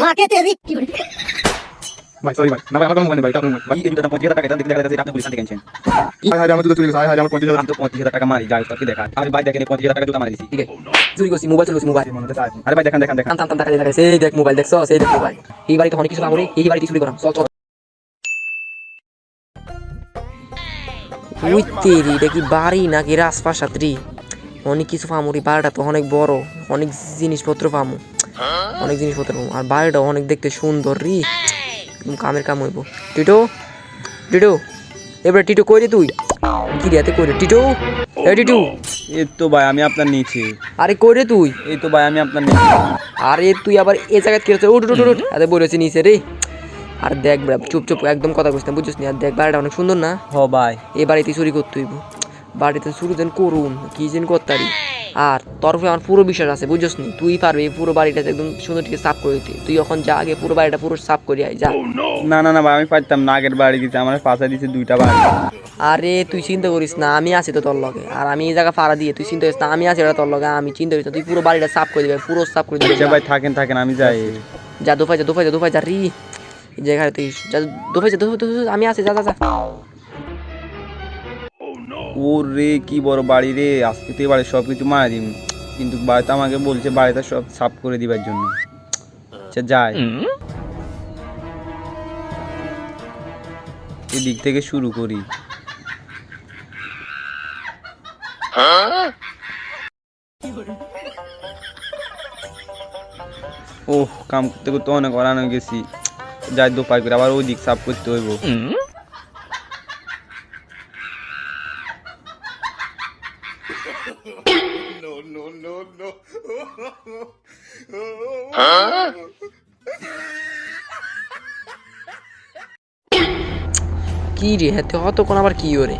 মাকে তেরি ভাই সরি ভাই না ভাই আমার কোনো মোবাইল নেই ভাই আপনার মোবাইল ভাই এই দুটো পঁচিশ টাকা এটা দেখতে দেখা যাচ্ছে এটা আপনি পুলিশ থেকে কিনছেন হাই হাই আমার দুটো চলে গেছে হাই হাই আমার পঁচিশ হাজার আমি তো পঁচিশ হাজার টাকা মারি যাই তোকে দেখা আরে ভাই দেখেন এই পঁচিশ হাজার টাকা জুতা মারি দিছি ঠিক আছে চুরি করছি মোবাইল চুরি করছি মোবাইল হচ্ছে আছে আরে ভাই দেখেন দেখেন দেখেন টান টান টান দেখা যায় দেখা যায় সেই দেখ মোবাইল দেখছ সেই দেখ মোবাইল এই বাড়িতে অনেক কিছু এই বাড়িতে চুরি করাম চল চল ওই তেরি এটা কি বাড়ি নাকি রাজপ্রাসাদ রে অনেক কিছু পামু রে বাড়িটা তো অনেক বড় অনেক জিনিসপত্র পামু অনেক জিনিসপত্র আর বাড়িটা অনেক দেখতে সুন্দর রে। কামের কাম হইব। টিটো টিটো এবারে টিটো কই রে তুই? কি রে এতে কই রে? টিটো? এ টিটু। এই তো ভাই আমি আপনার নিচে। আরে কই রে তুই? এই তো ভাই আমি আপনার নিচে। আরে তুই আবার এ জায়গায় কি হচ্ছে উঠ উঠ উঠ, এতে বলেছি নিচে রে। আর দেখ বেড়া চুপ চুপ একদম কথা বুঝতে বুঝছিস না? আর দেখ বাড়িটা অনেক সুন্দর না? হ ভাই। এ বাড়িতে চুরি করতে হইব। বাড়িতে শুরু যেন করুন কি যেন করতারি। আর তরফে আমার পুরো বিশ্বাস আছে বুঝছিস নি? তুই পারবি এই পুরো বাড়িটা একদম সুন্দর থেকে সাফ করে দিতে। তুই এখন যা আগে পুরো বাড়িটা পুরো সাফ করে আয় যা। না না না ভাই আমি পারতাম না আগের বাড়ি দিতে আমার পাশে দিছে দুইটা বাড়ি। আরে তুই চিন্তা করিস না আমি আছি তো তোর লগে। আর আমি এই জায়গা ফাড়া দিয়ে তুই চিন্তা করিস না আমি আছি এটা তোর লগে আমি চিন্তা করিস না তুই পুরো বাড়িটা সাফ করে দিবে পুরো সাফ করে দিবে। আচ্ছা ভাই থাকেন থাকেন আমি যাই। যা দোফাই যা দোফাই যা দোফাই যা রি। এই জায়গায় তুই যা দোফাই যা দোফাই, আমি আছি যা যা যা। ও রে কি বড় বাড়ি রে আজকে তো এই বাড়ি সব কিছু মারা দিম কিন্তু বাড়িতে আমাকে বলছে বাড়িতে সব সাফ করে দিবার জন্য। আচ্ছা যাই। এদিক থেকে শুরু করি। ওহ কাম করতে করতে অনেক অরান হয়ে গেছি। যাই দোপাই করে আবার ওই দিক সাফ করতে হইব। কি রে হাতে অতক্ষণ আবার কি ওরে?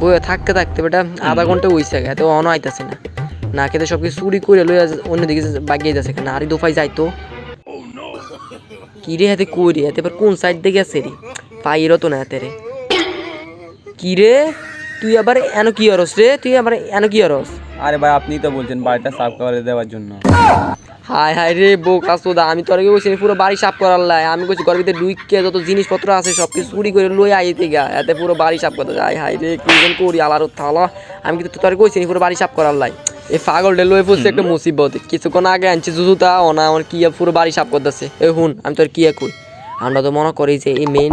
বইয়ে থাকতে থাকতে বেটা আধা ঘণ্টা হইছে হাতে অন আইতাছে না। না খেতে সব কিছু চুরি করে লইয়া অন্যদিকে বাগিয়ে যাচ্ছে না, আরে দোফাই যাইতো কি রে হাতে কই রে হাতে এবার কোন সাইড দিকে আছে রে? পাইরও তো না হাতে রে। কি রে? তুই আবার এন কি হরস রে? তুই আবার এন কি হরস আরে ভাই আপনি তো বলছেন বাড়িটা সাফ করে দেওয়ার জন্য। হাই হাই রে বোকা সোদা আমি তোর আগে বলছি পুরো বাড়ি সাফ করার লাই। আমি কইছি ঘরের ভিতরে ডুইকে যত জিনিসপত্র আছে সব কিছু চুরি করে লই আইতে গা এতে পুরো বাড়ি সাফ করতে যায়। হাই রে কি যেন করি আলার থালা আমি কিন্তু তোর কইছি পুরো বাড়ি সাফ করার লাই। এই পাগলটা লয়ে পড়ছে একটা মুসিবত। কিছুক্ষণ আগে আনছি জুজুতা না আমার কি পুরো বাড়ি সাফ করতেছে। এ হুন আমি তোর কি কই আমরা তো মনে করি যে এই মেইন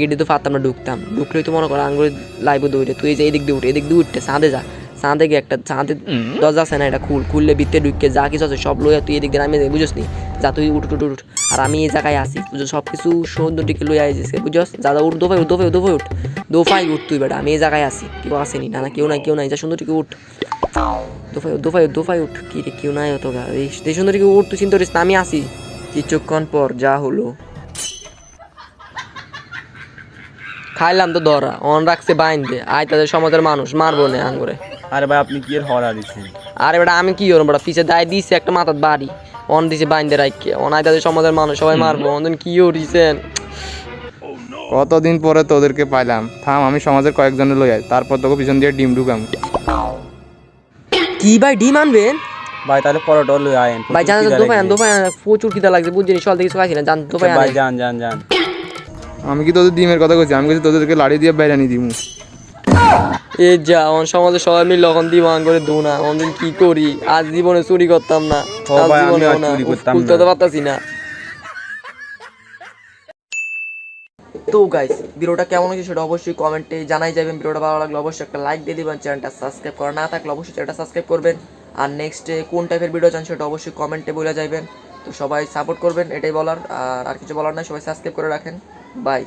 গেটে তো ফাত্তাম না ঢুকতাম। ঢুকলেই তো মনে কর আঙ্গুরে লাইব দৌড়ে। তুই যে এদিক দিয়ে উঠে এদিক দিয়ে উঠতে সাঁদে যা। সাঁদে গিয়ে একটা চাঁদে দরজা আছে না এটা খুল। খুললে ভিতরে ঢুকে যা কিছু আছে সব লইয়া তুই এদিক দিয়ে নামিয়ে বুঝস নি? যা তুই উঠ উঠ উঠ, আর আমি এই জায়গায় আসি বুঝো সব কিছু সুন্দর দিকে লইয়া আইসিস বুঝস? যা যা উঠ দোফাই উঠ দোফাই উঠ, দোফাই উঠ। দোফাই উঠ তুই বেটা আমি এই জায়গায় আসি কেউ আসেনি না? না কেউ নাই কেউ নাই। যা সুন্দর দিকে উঠ দোফাই দোফাই উঠ, দোফাই উঠ। কি রে কেউ নাই অত গা এই সুন্দর উঠ তুই চিন্তা করিস না আমি আসি কিছুক্ষণ পর যা হলো। খাইলাম তো ধরা অন রাখছে বাইন্দে। আয় তাদের সমাজের মানুষ মারবো না আঙ্গুরে। আরে ভাই আপনি কি এর হরা দিচ্ছেন আরে বেটা আমি কি করব বেটা? পিছে দায় দিছে একটা মাথার বাড়ি। অন দিছে বাইন্দে রাখকে অন আয় তাদের সমাজের মানুষ সবাই মারবো। অন কি করিছেন? কতদিন পরে তোদেরকে পাইলাম? থাম আমি সমাজের কয়েকজনে লই আই তারপর তোকে পিছন দিয়ে ডিম ঢুকাম। কি ভাই ডিম আনবেন? ভাই তাহলে পরোটা লই আয়েন। ভাই জানা দোফাই আন প্রচুর খিদা লাগছে বুঝছিনি সকাল থেকে খাইছি না জান আচ্ছা, ভাই আন। যান জান যান আমি কি তোদের ডিমের কথা কইছি? আমি কইছি তোদেরকে লাড়ি দিয়ে বেড়ানি দিমু। এ যা অন সমাজে সবাই মিলে এখন দিবান করে দু না অনদিন কি করি? আজ জীবনে চুরি করতাম না আজ ভাই, আমি জীবনেও আর না। চুরি করতাম খুলতে না। তো পারতাছি না। তো গাইস ভিডিওটা কেমন হয়েছে সেটা অবশ্যই কমেন্টে জানাই যাবেন। ভিডিওটা ভালো লাগলে অবশ্যই একটা লাইক দিয়ে দিবেন চ্যানেলটা সাবস্ক্রাইব করা না থাকলে অবশ্যই চ্যানেলটা সাবস্ক্রাইব করবেন। আর নেক্সট কোন টাইপের ভিডিও চান সেটা অবশ্যই কমেন্টে বলে যাবেন। তো সবাই সাপোর্ট করবেন এটাই বলার। আর আর কিছু বলার নাই সবাই সাবস্ক্রাইব করে রাখেন। Bye.